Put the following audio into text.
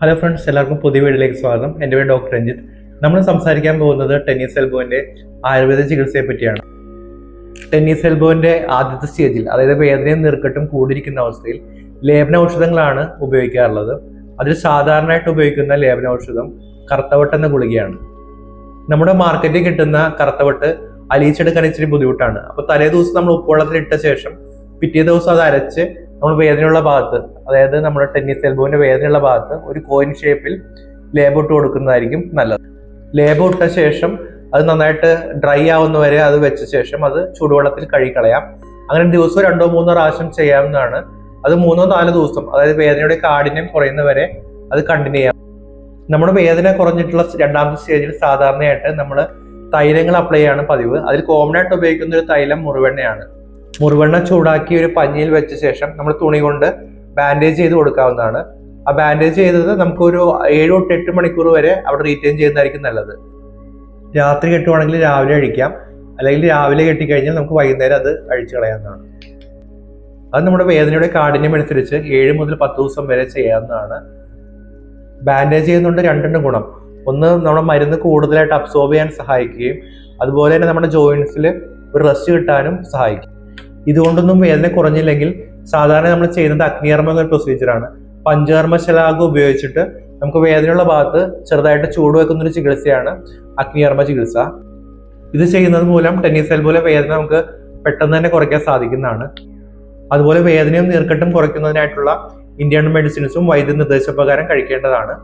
Hello friends എല്ലാവർക്കും പുതിയ വീഡിയോയിലേക്ക് സ്വാഗതം. എന്റെ പേര് ഡോക്ടർ രഞ്ജിത്ത്. നമ്മൾ സംസാരിക്കാൻ പോകുന്നത് ടെന്നീസ് എൽബോവിന്റെ ആയുർവേദ ചികിത്സയെ പറ്റിയാണ്. ടെന്നീസ് എൽബോവിന്റെ ആദ്യത്തെ സ്റ്റേജിൽ അതായത് വേദനയും നീർക്കെട്ടും കൂടിയിരിക്കുന്ന അവസ്ഥയിൽ ലേപന ഔഷധങ്ങളാണ് ഉപയോഗിക്കാറുള്ളത്. അതിൽ സാധാരണയായിട്ട് ഉപയോഗിക്കുന്ന ലേപന ഔഷധം കറുത്തവട്ട് എന്ന ഗുളികയാണ്. നമ്മുടെ മാർക്കറ്റിൽ കിട്ടുന്ന കറുത്തവട്ട് അലിയിച്ചെടുക്കാൻ ഇച്ചിരി ബുദ്ധിമുട്ടാണ്. അപ്പോൾ തലേ ദിവസം നമ്മൾ ഉപ്പുവെള്ളത്തിൽ ഇട്ട ശേഷം പിറ്റേ ദിവസം അത് അരച്ച് നമ്മൾ വേദനയുള്ള ഭാഗത്ത് അതായത് നമ്മുടെ ടെന്നീസ് എൽബോവിന്റെ വേദനയുള്ള ഭാഗത്ത് ഒരു കോയിൻ ഷേപ്പിൽ ലേബ് ഇട്ട് കൊടുക്കുന്നതായിരിക്കും നല്ലത്. ലേബ് ഇട്ട ശേഷം അത് നന്നായിട്ട് ഡ്രൈ ആവുന്നവരെ അത് വെച്ച ശേഷം അത് ചൂടുവെള്ളത്തിൽ കഴുകിക്കളയാം. അങ്ങനെ ദിവസവും രണ്ടോ മൂന്നോ പ്രാവശ്യം ചെയ്യാവുന്നതാണ്. അത് മൂന്നോ നാലോ ദിവസം അതായത് വേദനയുടെ കാഠിന്യം കുറയുന്നവരെ അത് കണ്ടിന്യൂ ചെയ്യാം. നമ്മുടെ വേദന കുറഞ്ഞിട്ടുള്ള രണ്ടാമത്തെ സ്റ്റേജിൽ സാധാരണയായിട്ട് നമ്മൾ തൈലങ്ങൾ അപ്ലൈ ചെയ്യാണ് പതിവ്. അതിൽ കോമൺ ആയിട്ട് ഉപയോഗിക്കുന്ന ഒരു തൈലം മുറിവെണ്ണയാണ്. മുറിവെണ്ണ ചൂടാക്കി ഒരു പഞ്ഞിയിൽ വെച്ച ശേഷം നമ്മൾ തുണി കൊണ്ട് ബാൻഡേജ് ചെയ്ത് കൊടുക്കാവുന്നതാണ്. ആ ബാൻഡേജ് ചെയ്തത് നമുക്കൊരു ഏഴ് തൊട്ട് എട്ട് മണിക്കൂർ വരെ അവിടെ റീറ്റെയിൻ ചെയ്യുന്നതായിരിക്കും നല്ലത്. രാത്രി കെട്ടുവാണെങ്കിൽ രാവിലെ അഴിക്കാം അല്ലെങ്കിൽ രാവിലെ കെട്ടിക്കഴിഞ്ഞാൽ നമുക്ക് വൈകുന്നേരം അത് അഴിച്ചു കളയാവുന്നതാണ്. അത് നമ്മുടെ വേദനയുടെ കാഠിന്യം അനുസരിച്ച് ഏഴ് മുതൽ പത്ത് ദിവസം വരെ ചെയ്യാവുന്നതാണ്. ബാൻഡേജ് ചെയ്യുന്നുണ്ട് രണ്ടെണ്ണം ഗുണം. ഒന്ന് നമ്മുടെ മരുന്ന് കൂടുതലായിട്ട് അബ്സോർബ് ചെയ്യാൻ സഹായിക്കുകയും അതുപോലെ തന്നെ നമ്മുടെ ജോയിൻസിൽ ഒരു റെസ്റ്റ് കിട്ടാനും സഹായിക്കും. ഇതുകൊണ്ടൊന്നും വേദന കുറഞ്ഞില്ലെങ്കിൽ സാധാരണ നമ്മൾ ചെയ്യുന്നത് അഗ്നികർമ്മ എന്ന പ്രൊസീജിയറാണ് പഞ്ചകർമ്മ ശലാക ഉപയോഗിച്ചിട്ട് നമുക്ക് വേദനയുള്ള ഭാഗത്ത് ചെറുതായിട്ട് ചൂട് വെക്കുന്ന ഒരു ചികിത്സയാണ് അഗ്നികർമ്മ ചികിത്സ. ഇത് ചെയ്യുന്നത് മൂലം ടെന്നീസ് എൽബോലെ വേദന നമുക്ക് പെട്ടെന്ന് തന്നെ കുറയ്ക്കാൻ സാധിക്കുന്നതാണ്. അതുപോലെ വേദനയും നീർക്കെട്ടും കുറയ്ക്കുന്നതിനായിട്ടുള്ള ഇന്ത്യൻ മെഡിസിൻസും വൈദ്യ നിർദ്ദേശപ്രകാരം കഴിക്കേണ്ടതാണ്.